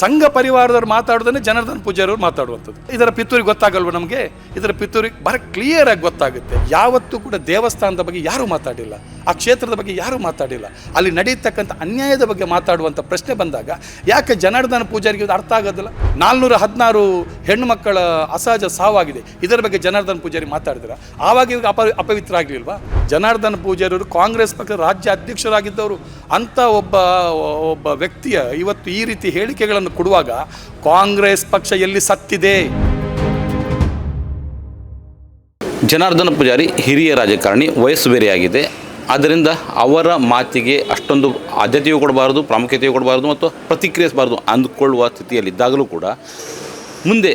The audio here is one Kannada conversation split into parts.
ಸಂಘ ಪರಿವಾರದವ್ರು ಮಾತಾಡೋದನ್ನೇ ಜನಾರ್ದನ್ ಪೂಜಾರವ್ರು ಮಾತಾಡುವಂಥದ್ದು. ಇದರ ಪಿತ್ತೂರಿಗೆ ಗೊತ್ತಾಗಲ್ವ ನಮಗೆ? ಇದರ ಪಿತ್ತೂರಿಗೆ ಬಹಳ ಕ್ಲಿಯರ್ ಆಗಿ ಗೊತ್ತಾಗುತ್ತೆ. ಯಾವತ್ತೂ ಕೂಡ ದೇವಸ್ಥಾನದ ಬಗ್ಗೆ ಯಾರೂ ಮಾತಾಡಿಲ್ಲ. ಆ ಕ್ಷೇತ್ರದ ಬಗ್ಗೆ ಯಾರೂ ಮಾತಾಡಿಲ್ಲ. ಅಲ್ಲಿ ನಡೆಯತಕ್ಕಂಥ ಅನ್ಯಾಯದ ಬಗ್ಗೆ ಮಾತಾಡುವಂಥ ಪ್ರಶ್ನೆ ಬಂದಾಗ ಯಾಕೆ ಜನಾರ್ದನ ಪೂಜಾರಿಗೆ ಇದು ಅರ್ಥ ಆಗೋದಿಲ್ಲ? ನಾಲ್ನೂರ ಹದಿನಾರು ಹೆಣ್ಣು ಮಕ್ಕಳ ಅಸಹಜ ಸಾವಾಗಿದೆ. ಇದರ ಬಗ್ಗೆ ಜನಾರ್ದನ ಪೂಜಾರಿ ಮಾತಾಡಿದ್ರ. ಆವಾಗ ಇವಾಗ ಅಪ ಅಪವಿತ್ರ ಆಗಲಿಲ್ವಾ ಜನಾರ್ದನ ಪೂಜಾರಿಯವರು ಕಾಂಗ್ರೆಸ್ ಪಕ್ಷದ ರಾಜ್ಯ ಅಧ್ಯಕ್ಷರಾಗಿದ್ದವರು ಅಂಥ ಒಬ್ಬ ಒಬ್ಬ ವ್ಯಕ್ತಿಯ ಇವತ್ತು ಈ ರೀತಿ ಹೇಳಿಕೆಗಳನ್ನು ಕೊಡುವಾಗ ಕಾಂಗ್ರೆಸ್ ಪಕ್ಷ ಎಲ್ಲಿ ಸತ್ತಿದೆ? ಜನಾರ್ದನ ಪೂಜಾರಿ ಹಿರಿಯ ರಾಜಕಾರಣಿ, ವಯಸ್ಸು ಬೇರೆಯಾಗಿದೆ. ಆದ್ದರಿಂದ ಅವರ ಮಾತಿಗೆ ಅಷ್ಟೊಂದು ಆದ್ಯತೆಯೂ ಕೊಡಬಾರದು, ಪ್ರಾಮುಖ್ಯತೆಯೂ ಕೊಡಬಾರದು ಮತ್ತು ಪ್ರತಿಕ್ರಿಯಿಸಬಾರ್ದು ಅಂದುಕೊಳ್ಳುವ ಸ್ಥಿತಿಯಲ್ಲಿದ್ದಾಗಲೂ ಕೂಡ ಮುಂದೆ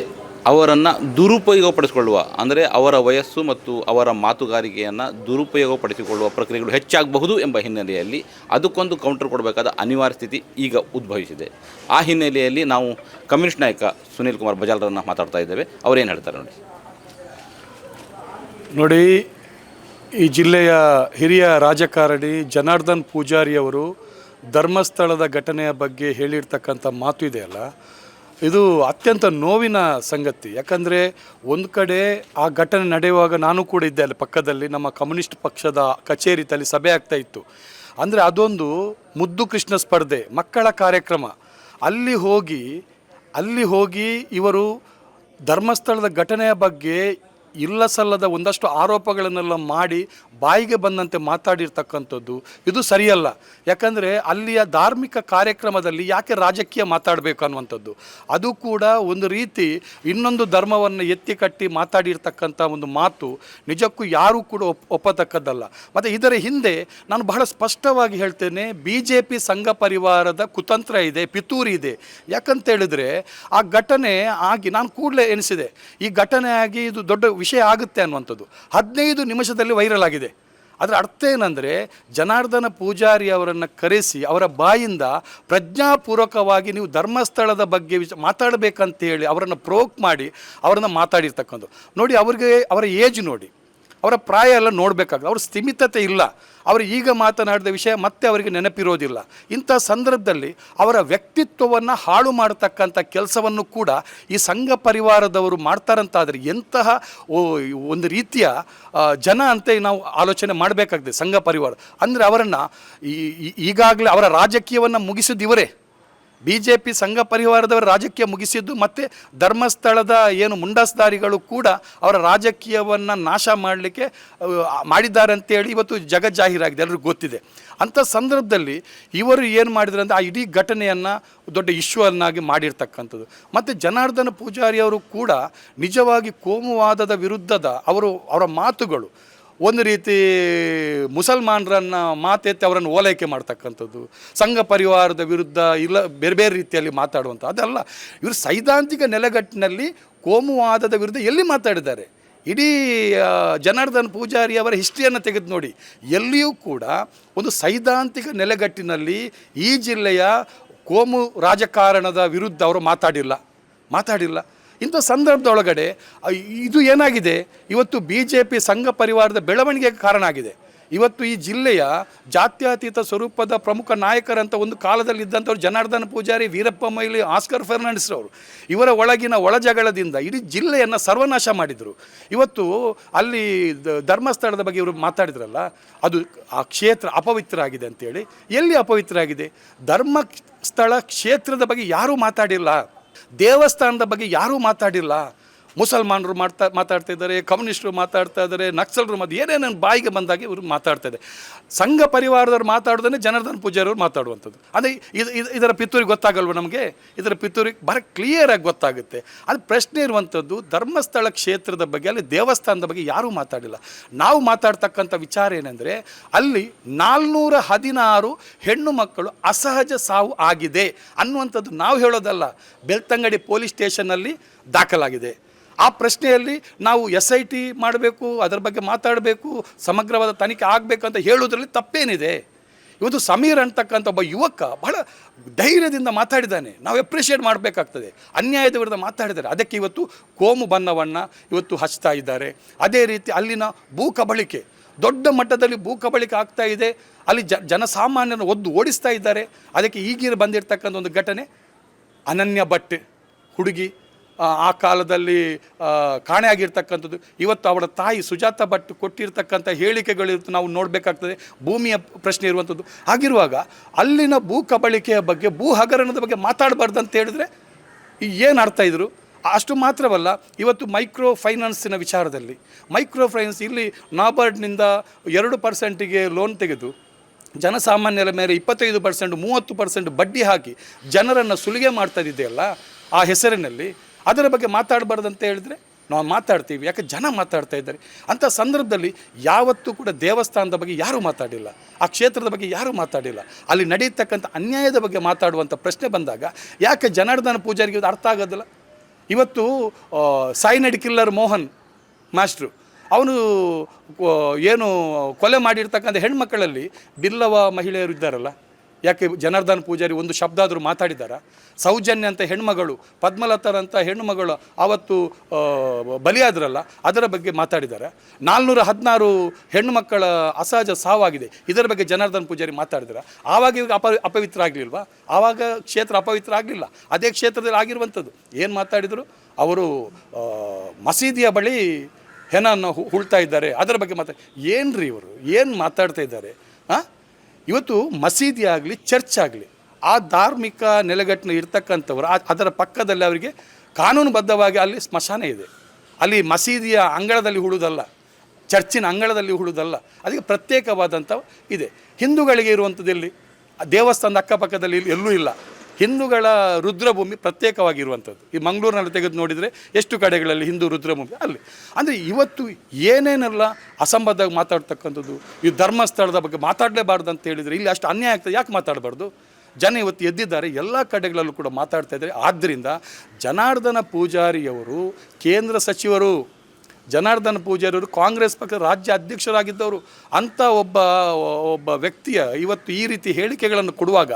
ಅವರನ್ನು ದುರುಪಯೋಗಪಡಿಸಿಕೊಳ್ಳುವ, ಅಂದರೆ ಅವರ ವಯಸ್ಸು ಮತ್ತು ಅವರ ಮಾತುಗಾರಿಕೆಯನ್ನು ದುರುಪಯೋಗಪಡಿಸಿಕೊಳ್ಳುವ ಪ್ರಕ್ರಿಯೆಗಳು ಹೆಚ್ಚಾಗಬಹುದು ಎಂಬ ಹಿನ್ನೆಲೆಯಲ್ಲಿ ಅದಕ್ಕೊಂದು ಕೌಂಟರ್ ಕೊಡಬೇಕಾದ ಅನಿವಾರ್ಯ ಸ್ಥಿತಿ ಈಗ ಉದ್ಭವಿಸಿದೆ. ಆ ಹಿನ್ನೆಲೆಯಲ್ಲಿ ನಾವು ಕಮ್ಯುನಿಸ್ಟ್ ನಾಯಕ ಸುನೀಲ್ ಕುಮಾರ್ ಬಜಾಲ್ರನ್ನು ಮಾತಾಡ್ತಾ ಇದ್ದೇವೆ. ಅವರೇನು ಹೇಳ್ತಾರೆ ನೋಡಿ. ನೋಡಿ ಈ ಜಿಲ್ಲೆಯ ಹಿರಿಯ ರಾಜಕಾರಣಿ ಜನಾರ್ದನ್ ಪೂಜಾರಿಯವರು ಧರ್ಮಸ್ಥಳದ ಘಟನೆಯ ಬಗ್ಗೆ ಹೇಳಿರ್ತಕ್ಕಂಥ ಮಾತು ಇದೆಯಲ್ಲ ಇದು ಅತ್ಯಂತ ನೋವಿನ ಸಂಗತಿ. ಯಾಕಂದರೆ ಒಂದು ಕಡೆ ಆ ಘಟನೆ ನಡೆಯುವಾಗ ನಾನು ಕೂಡ ಇದ್ದೆ ಅಲ್ಲಿ ಪಕ್ಕದಲ್ಲಿ, ನಮ್ಮ ಕಮ್ಯುನಿಸ್ಟ್ ಪಕ್ಷದ ಕಚೇರಿ ತಲೆ ಸಭೆ ಆಗ್ತಾ ಇತ್ತು. ಅಂದರೆ ಅದೊಂದು ಮುದ್ದು ಕೃಷ್ಣ ಸ್ಪರ್ಧೆ, ಮಕ್ಕಳ ಕಾರ್ಯಕ್ರಮ. ಅಲ್ಲಿ ಹೋಗಿ ಅಲ್ಲಿ ಹೋಗಿ ಇವರು ಧರ್ಮಸ್ಥಳದ ಘಟನೆಯ ಬಗ್ಗೆ ಇಲ್ಲ ಸಲ್ಲದ ಒಂದಷ್ಟು ಆರೋಪಗಳನ್ನೆಲ್ಲ ಮಾಡಿ ಬಾಯಿಗೆ ಬಂದಂತೆ ಮಾತಾಡಿರ್ತಕ್ಕಂಥದ್ದು, ಇದು ಸರಿಯಲ್ಲ. ಯಾಕಂದರೆ ಅಲ್ಲಿಯ ಧಾರ್ಮಿಕ ಕಾರ್ಯಕ್ರಮದಲ್ಲಿ ಯಾಕೆ ರಾಜಕೀಯ ಮಾತಾಡಬೇಕು ಅನ್ನುವಂಥದ್ದು. ಅದು ಕೂಡ ಒಂದು ರೀತಿ ಇನ್ನೊಂದು ಧರ್ಮವನ್ನು ಎತ್ತಿ ಕಟ್ಟಿ ಮಾತಾಡಿರ್ತಕ್ಕಂಥ ಒಂದು ಮಾತು ನಿಜಕ್ಕೂ ಯಾರೂ ಕೂಡ ಒಪ್, ಒಪ್ಪತಕ್ಕದ್ದಲ್ಲ. ಮತ್ತು ಇದರ ಹಿಂದೆ ನಾನು ಬಹಳ ಸ್ಪಷ್ಟವಾಗಿ ಹೇಳ್ತೇನೆ ಬಿ ಜೆ ಪಿ ಸಂಘ ಪರಿವಾರದ ಕುತಂತ್ರ ಇದೆ, ಪಿತೂರಿ ಇದೆ. ಯಾಕಂತೇಳಿದರೆ ಆ ಘಟನೆ ಆಗಿ, ನಾನು ಕೂಡಲೇ ಎನಿಸಿದೆ ಈ ಘಟನೆ ಆಗಿ ಇದು ದೊಡ್ಡ ವಿಷಯ ಆಗುತ್ತೆ ಅನ್ನುವಂಥದ್ದು. ಹದಿನೈದು ನಿಮಿಷದಲ್ಲಿ ವೈರಲ್ ಆಗಿದೆ. ಅದರ ಅರ್ಥ ಏನಂದರೆ, ಜನಾರ್ದನ ಪೂಜಾರಿ ಅವರನ್ನು ಕರೆಸಿ, ಅವರ ಬಾಯಿಂದ ಪ್ರಜ್ಞಾಪೂರ್ವಕವಾಗಿ ನೀವು ಧರ್ಮಸ್ಥಳದ ಬಗ್ಗೆ ವಿಚ ಮಾತಾಡಬೇಕಂತೇಳಿ ಅವರನ್ನು ಪ್ರೋಕ್ ಮಾಡಿ ಅವರನ್ನು ಮಾತಾಡಿರ್ತಕ್ಕಂಥದ್ದು. ನೋಡಿ, ಅವ್ರಿಗೆ, ಅವರ ಏಜ್ ನೋಡಿ. ಅವರ ಪ್ರಾಯ ಎಲ್ಲ ನೋಡಬೇಕಾಗ್ತದೆ. ಅವ್ರ ಸ್ಥಿಮಿತತೆ ಇಲ್ಲ. ಅವರು ಈಗ ಮಾತನಾಡಿದ ವಿಷಯ ಮತ್ತೆ ಅವರಿಗೆ ನೆನಪಿರೋದಿಲ್ಲ. ಇಂಥ ಸಂದರ್ಭದಲ್ಲಿ ಅವರ ವ್ಯಕ್ತಿತ್ವವನ್ನು ಹಾಳು ಮಾಡತಕ್ಕಂಥ ಕೆಲಸವನ್ನು ಕೂಡ ಈ ಸಂಘ ಪರಿವಾರದವರು ಮಾಡ್ತಾರಂತಾದರೆ ಎಂತಹ ಒಂದು ರೀತಿಯ ಜನ ಅಂತ ನಾವು ಆಲೋಚನೆ ಮಾಡಬೇಕಾಗ್ತದೆ ಸಂಘ ಪರಿವಾರ. ಅಂದರೆ ಅವರನ್ನು ಈಗಾಗಲೇ ಅವರ ರಾಜಕೀಯವನ್ನು ಮುಗಿಸಿದಿವರೇ ಬಿ ಜೆ ಪಿ ಸಂಘ ಪರಿವಾರದವರ ರಾಜಕೀಯ ಮುಗಿಸಿದ್ದು ಮತ್ತು ಧರ್ಮಸ್ಥಳದ ಏನು ಮುಂಡಸ್ದಾರಿಗಳು ಕೂಡ ಅವರ ರಾಜಕೀಯವನ್ನು ನಾಶ ಮಾಡಲಿಕ್ಕೆ ಮಾಡಿದ್ದಾರೆ ಅಂತೇಳಿ ಇವತ್ತು ಜಗಜ್ಜಾಹೀರಾಗಿದೆ ಎಲ್ಲರಿಗೂ ಗೊತ್ತಿದೆ. ಅಂಥ ಸಂದರ್ಭದಲ್ಲಿ ಇವರು ಏನು ಮಾಡಿದ್ರು ಅಂದರೆ ಆ ಇಡೀ ಘಟನೆಯನ್ನು ದೊಡ್ಡ ಇಶ್ಯೂವನ್ನಾಗಿ ಮಾಡಿರ್ತಕ್ಕಂಥದ್ದು. ಮತ್ತು ಜನಾರ್ದನ ಪೂಜಾರಿ ಅವರು ಕೂಡ ನಿಜವಾಗಿ ಕೋಮುವಾದದ ವಿರುದ್ಧದ ಅವರು ಅವರ ಮಾತುಗಳು ಒಂದು ರೀತಿ ಮುಸಲ್ಮಾನರನ್ನು ಮಾತೆತ್ತಿ ಅವರನ್ನು ಓಲೈಕೆ ಮಾಡ್ತಕ್ಕಂಥದ್ದು, ಸಂಘ ಪರಿವಾರದ ವಿರುದ್ಧ ಇಲ್ಲ, ಬೇರೆ ಬೇರೆ ರೀತಿಯಲ್ಲಿ ಮಾತಾಡುವಂಥ ಅದಲ್ಲ. ಇವರು ಸೈದ್ಧಾಂತಿಕ ನೆಲೆಗಟ್ಟಿನಲ್ಲಿ ಕೋಮುವಾದದ ವಿರುದ್ಧ ಎಲ್ಲಿ ಮಾತಾಡಿದ್ದಾರೆ? ಇಡೀ ಜನಾರ್ದನ್ ಪೂಜಾರಿ ಅವರ ಹಿಸ್ಟ್ರಿಯನ್ನು ತೆಗೆದು ನೋಡಿ. ಎಲ್ಲಿಯೂ ಕೂಡ ಒಂದು ಸೈದ್ಧಾಂತಿಕ ನೆಲೆಗಟ್ಟಿನಲ್ಲಿ ಈ ಜಿಲ್ಲೆಯ ಕೋಮು ರಾಜಕಾರಣದ ವಿರುದ್ಧ ಅವರು ಮಾತಾಡಿಲ್ಲ. ಮಾತಾಡಿಲ್ಲ. ಇಂಥ ಸಂದರ್ಭದೊಳಗಡೆ ಇದು ಏನಾಗಿದೆ? ಇವತ್ತು ಬಿ ಜೆ ಪಿ ಸಂಘ ಪರಿವಾರದ ಬೆಳವಣಿಗೆಗೆ ಕಾರಣ ಆಗಿದೆ. ಇವತ್ತು ಈ ಜಿಲ್ಲೆಯ ಜಾತ್ಯತೀತ ಸ್ವರೂಪದ ಪ್ರಮುಖ ನಾಯಕರಂತ ಒಂದು ಕಾಲದಲ್ಲಿ ಇದ್ದಂಥವ್ರು ಜನಾರ್ದನ ಪೂಜಾರಿ, ವೀರಪ್ಪ ಮೈಲಿ ಆಸ್ಕರ್ ಫರ್ನಾಂಡಿಸ್ ಅವರು ಇವರ ಒಳಗಿನ ಒಳಜಗಳದಿಂದ ಇಡೀ ಜಿಲ್ಲೆಯನ್ನು ಸರ್ವನಾಶ ಮಾಡಿದರು. ಇವತ್ತು ಅಲ್ಲಿ ಧರ್ಮಸ್ಥಳದ ಬಗ್ಗೆ ಇವರು ಮಾತಾಡಿದ್ರಲ್ಲ, ಅದು ಆ ಕ್ಷೇತ್ರ ಅಪವಿತ್ರ ಆಗಿದೆ ಅಂತೇಳಿ. ಎಲ್ಲಿ ಅಪವಿತ್ರ ಆಗಿದೆ ಧರ್ಮಸ್ಥಳ ಕ್ಷೇತ್ರದ ಬಗ್ಗೆ ಯಾರೂ ಮಾತಾಡಿಲ್ಲ. ದೇವಸ್ಥಾನದ ಬಗ್ಗೆ ಯಾರೂ ಮಾತಾಡಿಲ್ಲ. ಮುಸಲ್ಮಾನರು ಮಾಡ್ತಾ ಮಾತಾಡ್ತಾ ಇದ್ದಾರೆ, ಕಮ್ಯುನಿಸ್ಟರು ಮಾತಾಡ್ತಾ ಇದ್ದಾರೆ, ನಕ್ಸಲರು ಮತ್ತು ಏನೇನೇನು ಬಾಯಿಗೆ ಬಂದಾಗ ಇವರು ಮಾತಾಡ್ತಾ ಇದೆ. ಸಂಘ ಪರಿವಾರದವ್ರು ಮಾತಾಡೋದನ್ನೇ ಜನಾರ್ದನ್ ಪೂಜಾರವ್ರು ಮಾತಾಡುವಂಥದ್ದು. ಅದೇ ಇದು ಇದು, ಇದರ ಪಿತ್ತೂರಿಗೆ ಗೊತ್ತಾಗಲ್ವ ನಮಗೆ? ಇದರ ಪಿತ್ತೂರಿಗೆ ಬಹಳ ಕ್ಲಿಯರಾಗಿ ಗೊತ್ತಾಗುತ್ತೆ. ಅದು ಪ್ರಶ್ನೆ ಇರುವಂಥದ್ದು, ಧರ್ಮಸ್ಥಳ ಕ್ಷೇತ್ರದ ಬಗ್ಗೆ, ಅಲ್ಲಿ ದೇವಸ್ಥಾನದ ಬಗ್ಗೆ ಯಾರೂ ಮಾತಾಡಿಲ್ಲ. ನಾವು ಮಾತಾಡ್ತಕ್ಕಂಥ ವಿಚಾರ ಏನೆಂದರೆ, ಅಲ್ಲಿ ನಾಲ್ನೂರ ಹದಿನಾರು ಹೆಣ್ಣು ಮಕ್ಕಳು ಅಸಹಜ ಸಾವು ಆಗಿದೆ ಅನ್ನುವಂಥದ್ದು ನಾವು ಹೇಳೋದಲ್ಲ. ಬೆಳ್ತಂಗಡಿ ಪೊಲೀಸ್ ಸ್ಟೇಷನ್ನಲ್ಲಿ ದಾಖಲಾಗಿದೆ. ಆ ಪ್ರಶ್ನೆಯಲ್ಲಿ ನಾವು ಎಸ್ ಐ ಟಿ ಮಾಡಬೇಕು, ಅದರ ಬಗ್ಗೆ ಮಾತಾಡಬೇಕು, ಸಮಗ್ರವಾದ ತನಿಖೆ ಆಗಬೇಕು ಅಂತ ಹೇಳೋದ್ರಲ್ಲಿ ತಪ್ಪೇನಿದೆ. ಇವತ್ತು ಸಮೀರ್ ಅಂತಕ್ಕಂಥ ಒಬ್ಬ ಯುವಕ ಬಹಳ ಧೈರ್ಯದಿಂದ ಮಾತಾಡಿದ್ದಾನೆ. ನಾವು ಎಪ್ರಿಷಿಯೇಟ್ ಮಾಡಬೇಕಾಗ್ತದೆ. ಅನ್ಯಾಯದ ವಿರುದ್ಧ ಮಾತಾಡಿದ್ದಾರೆ. ಅದಕ್ಕೆ ಇವತ್ತು ಕೋಮು ಬಣ್ಣವನ್ನು ಇವತ್ತು ಹಚ್ತಾ ಇದ್ದಾರೆ. ಅದೇ ರೀತಿ ಅಲ್ಲಿನ ಭೂ ಕಬಳಿಕೆ, ದೊಡ್ಡ ಮಟ್ಟದಲ್ಲಿ ಭೂ ಕಬಳಿಕೆ ಆಗ್ತಾ ಇದೆ. ಅಲ್ಲಿ ಜನಸಾಮಾನ್ಯರನ್ನು ಒದ್ದು ಓಡಿಸ್ತಾ ಇದ್ದಾರೆ. ಅದಕ್ಕೆ ಈಗಿನ ಬಂದಿರತಕ್ಕಂಥ ಒಂದು ಘಟನೆ, ಅನನ್ಯ ಭಟ್ ಹುಡುಗಿ ಆ, ಕಾಲದಲ್ಲಿ ಕಾಣೆಯಾಗಿರ್ತಕ್ಕಂಥದ್ದು. ಇವತ್ತು ಅವಳ ತಾಯಿ ಸುಜಾತ ಭಟ್ ಕೊಟ್ಟಿರ್ತಕ್ಕಂಥ ಹೇಳಿಕೆಗಳು ನಾವು ನೋಡಬೇಕಾಗ್ತದೆ. ಭೂಮಿಯ ಪ್ರಶ್ನೆ ಇರುವಂಥದ್ದು. ಹಾಗಿರುವಾಗ ಅಲ್ಲಿನ ಭೂ ಕಬಳಿಕೆಯ ಬಗ್ಗೆ ಭೂ ಹಗರಣದ ಬಗ್ಗೆ ಮಾತಾಡಬಾರ್ದು ಅಂತ ಹೇಳಿದ್ರೆ ಏನು ಅರ್ಥ ಇದ್ರು? ಅಷ್ಟು ಮಾತ್ರವಲ್ಲ ಇವತ್ತು ಮೈಕ್ರೋ ಫೈನಾನ್ಸಿನ ವಿಚಾರದಲ್ಲಿ ಮೈಕ್ರೋ ಫೈನಾನ್ಸ್ ಇಲ್ಲಿ ನಾಬಾರ್ಡ್ನಿಂದ ಎರಡು ಪರ್ಸೆಂಟಿಗೆ ಲೋನ್ ತೆಗೆದು ಜನಸಾಮಾನ್ಯರ ಮೇಲೆ ಇಪ್ಪತ್ತೈದು ಪರ್ಸೆಂಟ್ ಮೂವತ್ತು ಪರ್ಸೆಂಟ್ ಬಡ್ಡಿ ಹಾಕಿ ಜನರನ್ನು ಸುಲಿಗೆ ಮಾಡ್ತಾ ಇದೆಯಲ್ಲ ಆ ಹೆಸರಿನಲ್ಲಿ ಅದರ ಬಗ್ಗೆ ಮಾತಾಡಬಾರ್ದು ಅಂತ ಹೇಳಿದ್ರೆ ನಾವು ಮಾತಾಡ್ತೀವಿ. ಯಾಕೆ ಜನ ಮಾತಾಡ್ತಾ ಇದ್ದಾರೆ. ಅಂಥ ಸಂದರ್ಭದಲ್ಲಿ ಯಾವತ್ತೂ ಕೂಡ ದೇವಸ್ಥಾನದ ಬಗ್ಗೆ ಯಾರೂ ಮಾತಾಡಿಲ್ಲ. ಆ ಕ್ಷೇತ್ರದ ಬಗ್ಗೆ ಯಾರೂ ಮಾತಾಡಿಲ್ಲ. ಅಲ್ಲಿ ನಡೆಯತಕ್ಕಂಥ ಅನ್ಯಾಯದ ಬಗ್ಗೆ ಮಾತಾಡುವಂಥ ಪ್ರಶ್ನೆ ಬಂದಾಗ ಯಾಕೆ ಜನಾರ್ದನ ಪೂಜಾರಿಗೆ ಇದು ಅರ್ಥ ಆಗೋದಿಲ್ಲ? ಇವತ್ತು ಸಾಯಿನಡಿ ಕಿಲ್ಲರ್ ಮೋಹನ್ ಮಾಸ್ಟ್ರು ಅವನು ಏನು, ಕೊಲೆ ಮಾಡಿರ್ತಕ್ಕಂಥ ಹೆಣ್ಮಕ್ಕಳಲ್ಲಿ ಬಿಲ್ಲವ ಮಹಿಳೆಯರು ಇದ್ದಾರಲ್ಲ? ಯಾಕೆ ಜನಾರ್ದನ್ ಪೂಜಾರಿ ಒಂದು ಶಬ್ದ ಆದರೂ ಮಾತಾಡಿದಾರ? ಸೌಜನ್ಯ ಅಂತ ಹೆಣ್ಮಗಳು ಪದ್ಮಲತರಂಥ ಹೆಣ್ಣುಮಗಳು ಆವತ್ತು ಬಲಿಯಾದ್ರಲ್ಲ, ಅದರ ಬಗ್ಗೆ ಮಾತಾಡಿದ್ದಾರೆ ನಾಲ್ನೂರ ಹದಿನಾರು ಹೆಣ್ಣು ಮಕ್ಕಳ ಅಸಹಜ ಸಾವಾಗಿದೆ. ಇದರ ಬಗ್ಗೆ ಜನಾರ್ದನ್ ಪೂಜಾರಿ ಮಾತಾಡಿದಾರ? ಆವಾಗ ಇವಾಗ ಅಪ ಅಪವಿತ್ರ ಆಗಲಿಲ್ವಾ ಆವಾಗ ಕ್ಷೇತ್ರ ಅಪವಿತ್ರ ಆಗಲಿಲ್ಲ. ಅದೇ ಕ್ಷೇತ್ರದಲ್ಲಿ ಆಗಿರುವಂಥದ್ದು. ಏನು ಮಾತಾಡಿದರು? ಅವರು ಮಸೀದಿಯ ಬಳಿ ಹೆಣನ್ನು ಹುಳ್ತಾ ಇದ್ದಾರೆ. ಅದರ ಬಗ್ಗೆ ಮಾತಾಡಿ ಏನು ರೀ ಇವರು? ಏನು ಮಾತಾಡ್ತಾ ಇದ್ದಾರೆ? ಹಾಂ ಇವತ್ತು ಮಸೀದಿ ಆಗಲಿ, ಚರ್ಚ್ ಆಗಲಿ, ಆ ಧಾರ್ಮಿಕ ನೆಲೆಗಟ್ಟಿನ ಇರ್ತಕ್ಕಂಥವ್ರು ಅದರ ಪಕ್ಕದಲ್ಲಿ ಅವರಿಗೆ ಕಾನೂನುಬದ್ಧವಾಗಿ ಅಲ್ಲಿ ಸ್ಮಶಾನ ಇದೆ. ಅಲ್ಲಿ ಮಸೀದಿಯ ಅಂಗಳದಲ್ಲಿ ಹುಳುದಲ್ಲ, ಚರ್ಚಿನ ಅಂಗಳದಲ್ಲಿ ಹುಳುದಲ್ಲ, ಅದಕ್ಕೆ ಪ್ರತ್ಯೇಕವಾದಂಥ ಇದೆ. ಹಿಂದೂಗಳಿಗೆ ಇರುವಂಥದ್ದು ಎಲ್ಲಿ? ದೇವಸ್ಥಾನದ ಅಕ್ಕಪಕ್ಕದಲ್ಲಿ ಎಲ್ಲೂ ಇಲ್ಲ. ಹಿಂದೂಗಳ ರುದ್ರಭೂಮಿ ಪ್ರತ್ಯೇಕವಾಗಿರುವಂಥದ್ದು. ಈ ಮಂಗಳೂರಿನಲ್ಲಿ ತೆಗೆದು ನೋಡಿದರೆ ಎಷ್ಟು ಕಡೆಗಳಲ್ಲಿ ಹಿಂದೂ ರುದ್ರಭೂಮಿ? ಅಲ್ಲಿ. ಅಂದರೆ ಇವತ್ತು ಏನೇನೆಲ್ಲ ಅಸಂಬದ್ಧವಾಗಿ ಮಾತಾಡ್ತಕ್ಕಂಥದ್ದು, ಈ ಧರ್ಮಸ್ಥಳದ ಬಗ್ಗೆ ಮಾತಾಡಲೇಬಾರ್ದು ಅಂತ ಹೇಳಿದರೆ ಇಲ್ಲಿ ಅಷ್ಟು ಅನ್ಯಾಯ ಆಗ್ತದೆ. ಯಾಕೆ ಮಾತಾಡಬಾರ್ದು? ಜನ ಇವತ್ತು ಎದ್ದಿದ್ದಾರೆ, ಎಲ್ಲ ಕಡೆಗಳಲ್ಲೂ ಕೂಡ ಮಾತಾಡ್ತಾ ಇದ್ದಾರೆ. ಆದ್ದರಿಂದ ಜನಾರ್ದನ ಪೂಜಾರಿಯವರು ಕೇಂದ್ರ ಸಚಿವರು ಜನಾರ್ದನ ಪೂಜಾರಿಯವರು ಕಾಂಗ್ರೆಸ್ ಪಕ್ಷದ ರಾಜ್ಯ ಅಧ್ಯಕ್ಷರಾಗಿದ್ದವರು. ಅಂಥ ಒಬ್ಬ ಒಬ್ಬ ವ್ಯಕ್ತಿಯ ಇವತ್ತು ಈ ರೀತಿ ಹೇಳಿಕೆಗಳನ್ನು ಕೊಡುವಾಗ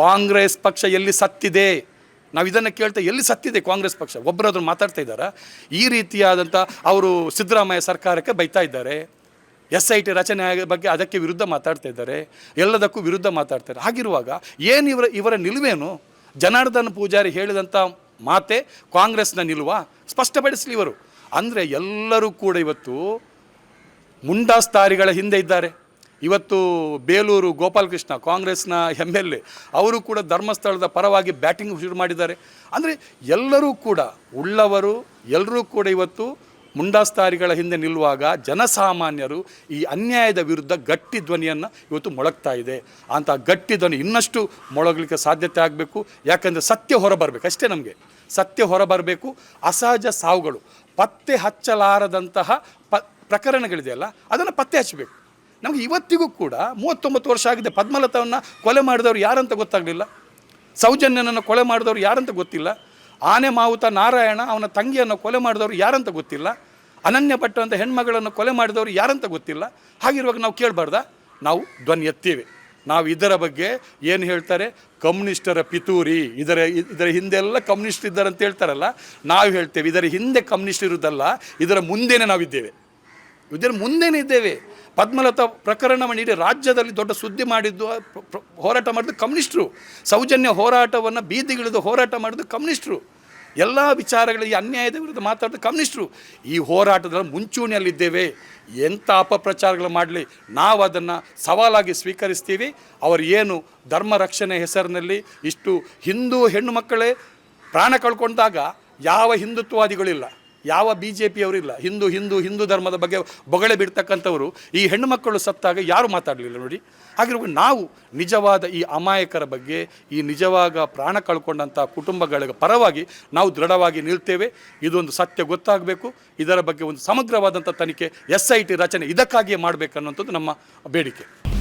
ಕಾಂಗ್ರೆಸ್ ಪಕ್ಷ ಎಲ್ಲಿ ಸತ್ತಿದೆ? ನಾವು ಇದನ್ನು ಕೇಳ್ತಾ ಎಲ್ಲಿ ಸತ್ತಿದೆ ಕಾಂಗ್ರೆಸ್ ಪಕ್ಷ? ಒಬ್ಬರಾದ್ರೂ ಮಾತಾಡ್ತಾ ಇದ್ದಾರಾ? ಈ ರೀತಿಯಾದಂಥ ಅವರು ಸಿದ್ದರಾಮಯ್ಯ ಸರ್ಕಾರಕ್ಕೆ ಬೈತಾ ಇದ್ದಾರೆ. ಎಸ್ ಐ ಟಿ ರಚನೆ ಬಗ್ಗೆ ಅದಕ್ಕೆ ವಿರುದ್ಧ ಮಾತಾಡ್ತಾ ಇದ್ದಾರೆ. ಎಲ್ಲದಕ್ಕೂ ವಿರುದ್ಧ ಮಾತಾಡ್ತಾರೆ ಹಾಗಿರುವಾಗ ಏನು ಇವರ ಇವರ ನಿಲುವೇನು? ಜನಾರ್ದನ ಪೂಜಾರಿ ಹೇಳಿದಂಥ ಮಾತೆ ಕಾಂಗ್ರೆಸ್ನ ನಿಲುವ? ಸ್ಪಷ್ಟಪಡಿಸಲಿ ಇವರು. ಅಂದರೆ ಎಲ್ಲರೂ ಕೂಡ ಇವತ್ತು ಮುಂಡಾಸ್ತಾರಿಗಳ ಹಿಂದೆ ಇದ್ದಾರೆ. ಇವತ್ತು ಬೇಲೂರು ಗೋಪಾಲಕೃಷ್ಣ, ಕಾಂಗ್ರೆಸ್ನ ಎಂ ಎಲ್ ಎ ಅವರು ಕೂಡ ಧರ್ಮಸ್ಥಳದ ಪರವಾಗಿ ಬ್ಯಾಟಿಂಗ್ ಶುರು ಮಾಡಿದ್ದಾರೆ. ಅಂದರೆ ಎಲ್ಲರೂ ಕೂಡ ಉಳ್ಳವರು, ಎಲ್ಲರೂ ಕೂಡ ಇವತ್ತು ಮುಂಡಾಸ್ತಾರಿಗಳ ಹಿಂದೆ ನಿಲ್ಲುವಾಗ ಜನಸಾಮಾನ್ಯರು ಈ ಅನ್ಯಾಯದ ವಿರುದ್ಧ ಗಟ್ಟಿ ಧ್ವನಿಯನ್ನು ಇವತ್ತು ಮೊಳಗ್ತಾ ಇದೆ. ಅಂತ ಗಟ್ಟಿ ಧ್ವನಿ ಇನ್ನಷ್ಟು ಮೊಳಗಲಿಕ್ಕೆ ಸಾಧ್ಯತೆ ಆಗಬೇಕು. ಯಾಕಂದರೆ ಸತ್ಯ ಹೊರಬರಬೇಕು. ಅಷ್ಟೇ ನಮಗೆ. ಸತ್ಯ ಹೊರಬರಬೇಕು. ಅಸಹಜ ಸಾವುಗಳು. ಪತ್ತೆ ಹಚ್ಚಲಾರದಂತಹ ಪ ಪ್ರಕರಣಗಳಿದೆಯಲ್ಲ, ಅದನ್ನು ಪತ್ತೆ ಹಚ್ಚಬೇಕು. ನಮಗೆ ಇವತ್ತಿಗೂ ಕೂಡ ಮೂವತ್ತೊಂಬತ್ತು ವರ್ಷ ಆಗಿದೆ, ಪದ್ಮಲತವನ್ನು ಕೊಲೆ ಮಾಡಿದವರು ಯಾರಂತ ಗೊತ್ತಾಗಲಿಲ್ಲ. ಸೌಜನ್ಯನನ್ನು ಕೊಲೆ ಮಾಡಿದವರು ಯಾರಂತ ಗೊತ್ತಿಲ್ಲ. ಆನೆ ಮಾವುತ ನಾರಾಯಣ ಅವನ ತಂಗಿಯನ್ನು ಕೊಲೆ ಮಾಡಿದವರು ಯಾರಂತ ಗೊತ್ತಿಲ್ಲ. ಅನನ್ಯ ಭಟ್ ಅಂತ ಹೆಣ್ಮಗಳನ್ನು ಕೊಲೆ ಮಾಡಿದವರು ಯಾರಂತ ಗೊತ್ತಿಲ್ಲ. ಹಾಗಿರುವಾಗ ನಾವು ಕೇಳಬಾರ್ದ? ನಾವು ಧ್ವನಿ ಎತ್ತೀವಿ ನಾವು ಇದರ ಬಗ್ಗೆ ಏನು ಹೇಳ್ತಾರೆ? ಕಮ್ಯುನಿಸ್ಟರ ಪಿತೂರಿ. ಇದರ ಇದರ ಹಿಂದೆಲ್ಲ ಕಮ್ಯುನಿಸ್ಟ್ ಇದ್ದಾರೆ ಅಂತ ಹೇಳ್ತಾರಲ್ಲ, ನಾವು ಹೇಳ್ತೇವೆ. ಇದರ ಹಿಂದೆ ಕಮ್ಯುನಿಸ್ಟ್ ಇರುವುದಲ್ಲ, ಇದರ ಮುಂದೆನೇ ನಾವಿದ್ದೇವೆ. ಇದರ ಮುಂದೆನೇ ಇದ್ದೇವೆ. ಪದ್ಮಲತಾ ಪ್ರಕರಣವನ್ನು ಇಡೀ ರಾಜ್ಯದಲ್ಲಿ ದೊಡ್ಡ ಸುದ್ದಿ ಮಾಡಿದ್ದು ಹೋರಾಟ ಮಾಡಿದ್ದು ಕಮ್ಯುನಿಸ್ಟ್ರು. ಸೌಜನ್ಯ ಹೋರಾಟವನ್ನು ಬೀದಿಗಿಳಿದು ಹೋರಾಟ ಮಾಡಿದ್ದು ಕಮ್ಯುನಿಸ್ಟ್ರು. ಎಲ್ಲ ವಿಚಾರಗಳಲ್ಲಿ ಅನ್ಯಾಯದ ವಿರುದ್ಧ ಮಾತಾಡಿದ ಕಮ್ಯುನಿಸ್ಟ್ರು. ಈ ಹೋರಾಟದಲ್ಲಿ ಮುಂಚೂಣಿಯಲ್ಲಿದ್ದೇವೆ. ಎಂಥ ಅಪಪ್ರಚಾರಗಳು ಮಾಡಲಿ, ನಾವು ಅದನ್ನು ಸವಾಲಾಗಿ ಸ್ವೀಕರಿಸ್ತೀವಿ. ಅವರು ಏನು ಧರ್ಮ ರಕ್ಷಣೆ ಹೆಸರಿನಲ್ಲಿ ಇಷ್ಟು ಹಿಂದೂ ಹೆಣ್ಣು ಮಕ್ಕಳೇ ಪ್ರಾಣ ಕಳ್ಕೊಂಡಾಗ ಯಾವ ಹಿಂದುತ್ವವಾದಿಗಳಿಲ್ಲ. ಯಾವ ಬಿ ಜೆ ಪಿಯವರಿಲ್ಲ ಹಿಂದೂ ಹಿಂದೂ ಹಿಂದೂ ಧರ್ಮದ ಬಗ್ಗೆ ಬೊಗಳೆ ಬಿಡ್ತಕ್ಕಂಥವರು ಈ ಹೆಣ್ಣು ಮಕ್ಕಳು ಸತ್ತಾಗ ಯಾರು ಮಾತಾಡಲಿಲ್ಲ ನೋಡಿ. ಹಾಗಿರುವಾಗ ನಾವು ನಿಜವಾದ ಈ ಅಮಾಯಕರ ಬಗ್ಗೆ, ಈ ನಿಜವಾಗ ಪ್ರಾಣ ಕಳ್ಕೊಂಡಂಥ ಕುಟುಂಬಗಳ ಪರವಾಗಿ ನಾವು ದೃಢವಾಗಿ ನಿಲ್ತೇವೆ. ಇದೊಂದು ಸತ್ಯ ಗೊತ್ತಾಗಬೇಕು. ಇದರ ಬಗ್ಗೆ ಒಂದು ಸಮಗ್ರವಾದಂಥ ತನಿಖೆ, ಎಸ್ ಐ ಟಿ ರಚನೆ ಇದಕ್ಕಾಗಿಯೇ ಮಾಡಬೇಕನ್ನುವಂಥದ್ದು ನಮ್ಮ ಬೇಡಿಕೆ.